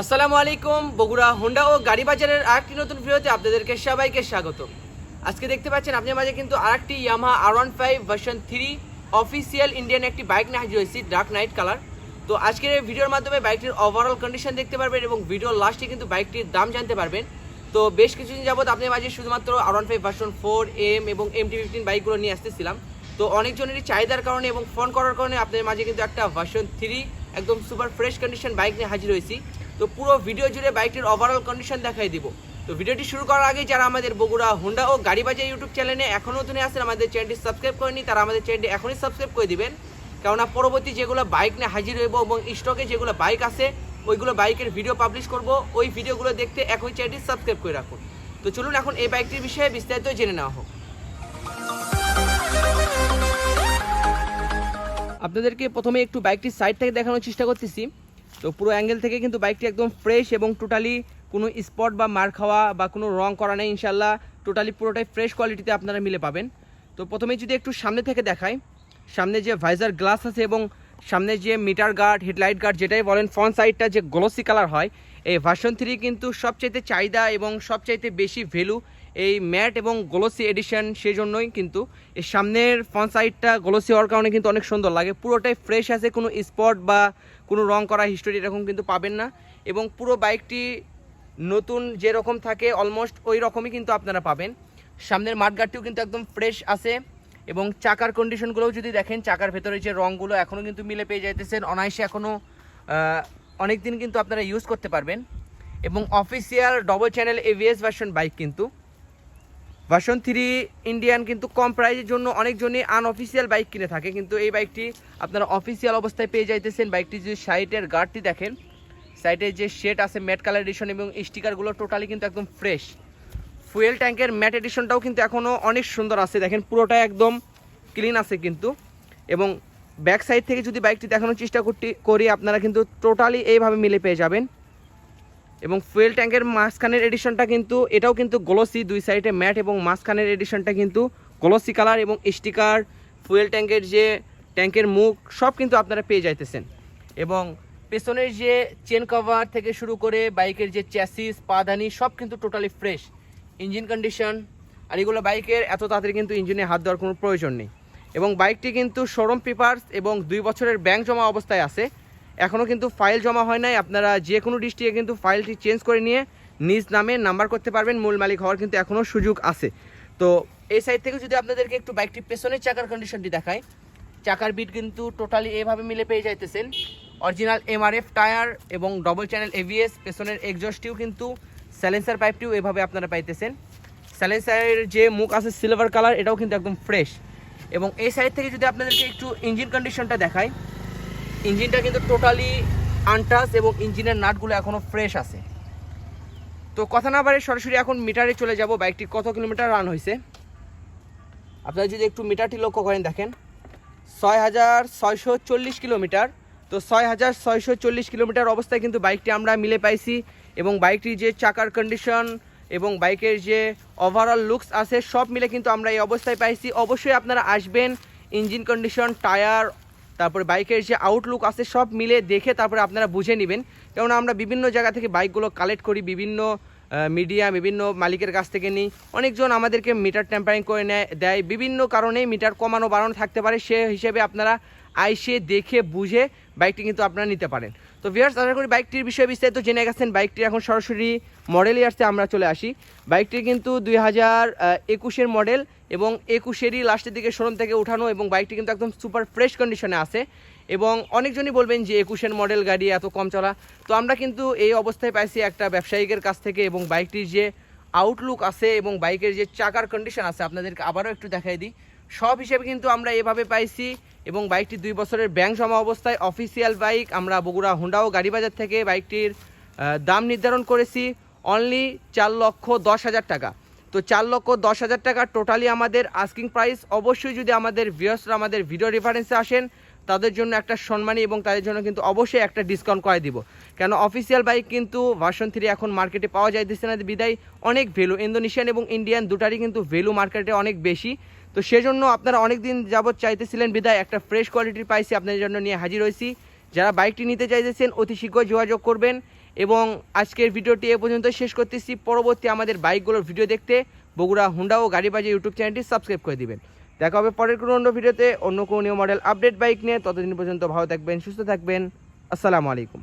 আসসালামু আলাইকুম, বগুড়া, হোন্ডা ও গাড়ি বাজারের আরেকটি নতুন ভিডিওতে আপনাদেরকে সবাইকে স্বাগত আজকে দেখতে পাচ্ছেন আপনার মাঝে কিন্তু আরেকটি Yamaha R one five version three official Indian একটি বাইক নিয়ে হাজির হয়েছি ডার্ক নাইট কালার তো আজকের এই ভিডিওর মাধ্যমে বাইকটির ওভারঅল কন্ডিশন দেখতে পারবেন এবং ভিডিওর লাস্টে কিন্তু বাইকটির দাম জানতে পারবেন। তো বেশ কিছুদিন যাবত আপনার মাঝে শুধুমাত্র আর one five version four M এবং এম টি ফিফটিন বাইকগুলো নিয়ে আসতেছিলাম। তো অনেকজনেরই চাহিদার কারণে এবং ফোন করার কারণে আপনাদের মাঝে কিন্তু একটা ভার্সন থ্রি একদম সুপার ফ্রেশ কন্ডিশন বাইক নিয়ে হাজির হয়েছি। তো পুরো ভিডিও জুড়ে বাইকটির ওভারঅল কন্ডিশন দেখাই দিব। তো ভিডিওটি শুরু করার আগে যারা আমাদের বগুড়া, হোন্ডা ও গাড়ি বাজার ইউটিউব চ্যানেলে এখনও নতুন আসেন আমাদের চ্যানেলটি সাবস্ক্রাইব করেনি তারা আমাদের চ্যানেলটি এখনই সাবস্ক্রাইব করে দিবেন। কেননা পরবর্তী যেগুলো বাইক নিয়ে হাজির হইব এবং স্টকে যেগুলো বাইক আছে, ওইগুলো বাইকের ভিডিও পাবলিশ করব। ওই ভিডিওগুলো দেখতে এখনই চ্যানেলটি সাবস্ক্রাইব করে রাখুন। তো চলুন এখন এই বাইকটির বিষয়ে বিস্তারিত জেনে নেওয়া হোক। আপনাদেরকে প্রথমে একটু বাইকটির সাইড থেকে দেখানোর চেষ্টা করতেছি। তো পুরো অ্যাঙ্গেল থেকে কিন্তু বাইকটি একদম ফ্রেশ এবং টোটালি কোনো স্পট বা মার খাওয়া বা কোনো রং করা নেই ইনশাল্লাহ টোটালি পুরোটাই ফ্রেশ কোয়ালিটিতে আপনারা মিলে পাবেন। তো প্রথমেই যদি একটু সামনে থেকে দেখাই, সামনে যে ভাইজার গ্লাস আছে এবং সামনে যে মিটার গার্ড হেডলাইট গার্ড যেটাই বলেন ফ্রন্ট সাইডটা যে গ্লোসি কালার হয় এই ভার্সন থ্রি কিন্তু সবচাইতে চাহিদা এবং সবচাইতে বেশি ভ্যালু এই ম্যাট এবং গ্লোসি এডিশন সেই জন্যই কিন্তু এর সামনের ফ্রন্ট সাইডটা গ্লোসি হওয়ার কারণে কিন্তু অনেক সুন্দর লাগে। পুরোটাই ফ্রেশ আছে, কোনো স্পট বা কোনো রং করা হিস্টোরি এরকম কিন্তু পাবেন না এবং পুরো বাইকটি নতুন যেরকম থাকে অলমোস্ট ওই রকমই কিন্তু আপনারা পাবেন। সামনের মাঠগাটটিও কিন্তু একদম ফ্রেশ আছে এবং চাকার কন্ডিশনগুলোও যদি দেখেন, চাকার ভেতরে যে রঙগুলো এখনও কিন্তু মিলে পেয়ে যাইতেছেন, অনায়াসে এখনও অনেক দিন কিন্তু আপনারা ইউজ করতে পারবেন। এবং official double channel ABS version bike কিন্তু। ভার্সন থ্রি ইন্ডিয়ান কিন্তু কম প্রাইজের জন্য অনেকজনই আনঅফিসিয়াল বাইক কিনে থাকে। কিন্তু এই বাইকটি আপনারা অফিসিয়াল অবস্থায় পেয়ে যাইতেছেন। বাইকটি যদি সাইডের গার্ডটি দেখেন সাইডের যে শেড আছে ম্যাট কালার এডিশন এবং স্টিকারগুলো টোটালি কিন্তু একদম ফ্রেশ ফুয়েল ট্যাঙ্কের ম্যাট এডিশনটাও কিন্তু এখনও অনেক সুন্দর আছে। দেখেন পুরোটা একদম ক্লিন আছে কিন্তু। এবং ব্যাক সাইড থেকে যদি বাইকটি দেখানোর চেষ্টা করতে, করি, আপনারা কিন্তু টোটালি এইভাবে মিলে পেয়ে যাবেন। এবং ফুয়েল ট্যাঙ্কের মাঝখানের এডিশনটা কিন্তু, এটাও কিন্তু গ্লোসি দুই সাইডে ম্যাট এবং মাঝখানের এডিশনটা কিন্তু গ্লোসি কালার এবং স্টিকার ফুয়েল ট্যাঙ্কের যে ট্যাঙ্কের মুখ, সব কিন্তু আপনারা পেয়ে যাইতেছেন। এবং পেছনের যে চেন কভার থেকে শুরু করে বাইকের যে চ্যাসিস পাদানি, সব কিন্তু টোটালি ফ্রেশ ইঞ্জিন কন্ডিশন আর এগুলো বাইকের, এত তাড়াতাড়ি কিন্তু ইঞ্জিনে হাত দেওয়ার কোনো প্রয়োজন নেই। এবং বাইকটি কিন্তু শোরুম পেপারস এবং দুই বছরের ব্যাংক জমা অবস্থায় আছে। এখনও কিন্তু ফাইল জমা হয় নাই। আপনারা যে কোনো ডিস্ট্রিক্টে কিন্তু ফাইলটি চেঞ্জ করে নিয়ে নিজ নামে নাম্বার করতে পারবেন। মূল মালিক হওয়ার কিন্তু এখনও সুযোগ আছে। তো এই সাইড থেকে যদি আপনাদেরকে একটু বাইকটি পেছনের চাকার কন্ডিশনটি দেখায় চাকার বিট কিন্তু টোটালি এভাবে মিলে পেয়ে যাইতেছেন। অরিজিনাল এমআরএফ টায়ার এবং ডবল চ্যানেল এভিএস পেছনের এক্সজস্টটিও কিন্তু স্যালেন্সার পাইপটিও এভাবে আপনারা পাইতেছেন। স্যালেন্সারের যে মুখ আছে সিলভার কালার এটাও কিন্তু একদম ফ্রেশ এবং এই সাইড থেকে যদি আপনাদেরকে একটু ইঞ্জিন কন্ডিশনটা দেখায় ইঞ্জিনটা কিন্তু টোটালি আনটাস এবং ইঞ্জিনের নাটগুলো এখনও ফ্রেশ আছে। তো কথা না বাড়ে সরাসরি এখন মিটারে চলে যাব বাইকটি কত কিলোমিটার রান হয়েছে। আপনারা যদি একটু মিটারটি লক্ষ্য করেন, দেখেন। ছয় হাজার ছয়শো চল্লিশ কিলোমিটার। তো ছয় হাজার ছয়শো চল্লিশ কিলোমিটার অবস্থায় কিন্তু বাইকটি আমরা মিলে পাইছি এবং বাইকটির যে চাকার কন্ডিশন এবং বাইকের যে ওভারঅল লুকস আছে, সব মিলে কিন্তু আমরা এই অবস্থায় পাইছি। অবশ্যই আপনারা আসবেন ইঞ্জিন কন্ডিশন টায়ার তারপরে বাইকের যে আউটলুক আছে, সব মিলে দেখে তারপরে আপনারা বুঝে নেবেন। কেননা আমরা বিভিন্ন জায়গা থেকে বাইকগুলো কালেক্ট করি, বিভিন্ন মিডিয়া বিভিন্ন মালিকের কাছ থেকে নিই। অনেকজন আমাদেরকে মিটার টেম্পারিং করে নেয়, দেয়। বিভিন্ন কারণেই মিটার কমানো, বাড়ানো থাকতে পারে। সে হিসেবে আপনারা আইসে দেখে, বুঝে বাইকটি কিন্তু আপনারা নিতে পারেন। তো ভিয়ার্স আশা করি বাইকটির বিষয়ে বিস্তারিত জেনে গেছেন। বাইকটি এখন সরাসরি মডেল ইয়ার্সে আমরা চলে আসি। বাইকটি কিন্তু দুই হাজার একুশের মডেল এবং একুশেরই লাস্টের দিকে শোরুম থেকে উঠানো এবং বাইকটি কিন্তু একদম সুপার ফ্রেশ কন্ডিশনে আছে এবং অনেকজনই বলবেন যে একুশের মডেল গাড়ি এত কম চলা। তো আমরা কিন্তু এই অবস্থায় পাইছি একটা ব্যবসায়িকের কাছ থেকে এবং বাইকটির যে আউটলুক আছে এবং বাইকের যে চাকার কন্ডিশন আছে, আপনাদেরকে আবারও একটু দেখাই দিই। সব হিসেবে কিন্তু আমরা এভাবে পাইছি এবং বাইকটি দুই বছরের ব্যাংক জমা অবস্থায় অফিসিয়াল বাইক। আমরা বগুড়া হুন্ডা ও গাড়ি বাজার থেকে বাইকটির দাম নির্ধারণ করেছি অনলি চার লক্ষ দশ হাজার টাকা। তো চার লক্ষ দশ হাজার টাকা টোটালি আমাদের আস্কিং প্রাইস অবশ্যই যদি আমাদের ভিউয়ার্সরা আমাদের ভিডিও রেফারেন্সে আসেন, তাদের জন্য একটা সম্মানী এবং তাদের জন্য কিন্তু অবশ্যই একটা ডিসকাউন্ট করে দিব। কেন অফিসিয়াল বাইক কিন্তু ভার্সন থ্রি এখন মার্কেটে পাওয়া যাইতেছে না বিদায় অনেক ভ্যালু ইন্দোনেশিয়ান এবং ইন্ডিয়ান দুটারই কিন্তু ভ্যালু মার্কেটে অনেক বেশি। তো সেজন্য আপনারা অনেক দিন যাবৎ চাইতেছিলেন বিদায়, একটা ফ্রেশ কোয়ালিটির পাইছি আপনাদের জন্য নিয়ে হাজির হয়েছি। যারা বাইকটি নিতে চাইতেছেন, অতি শীঘ্রই যোগাযোগ করবেন এবং আজকের ভিডিওটি এ পর্যন্ত শেষ করতেছি। পরবর্তী আমাদের বাইকগুলোর ভিডিও দেখতে বগুড়া, হুন্ডা ও গাড়ি বাজে ইউটিউব চ্যানেলটি সাবস্ক্রাইব করে দিবেন। দেখা হবে পরের কোনো অন্য ভিডিওতে অন্য কোনো নিউ মডেল আপডেট বাইক নিয়ে। ততদিন পর্যন্ত ভালো থাকবেন, সুস্থ থাকবেন। আসসালামু আলাইকুম।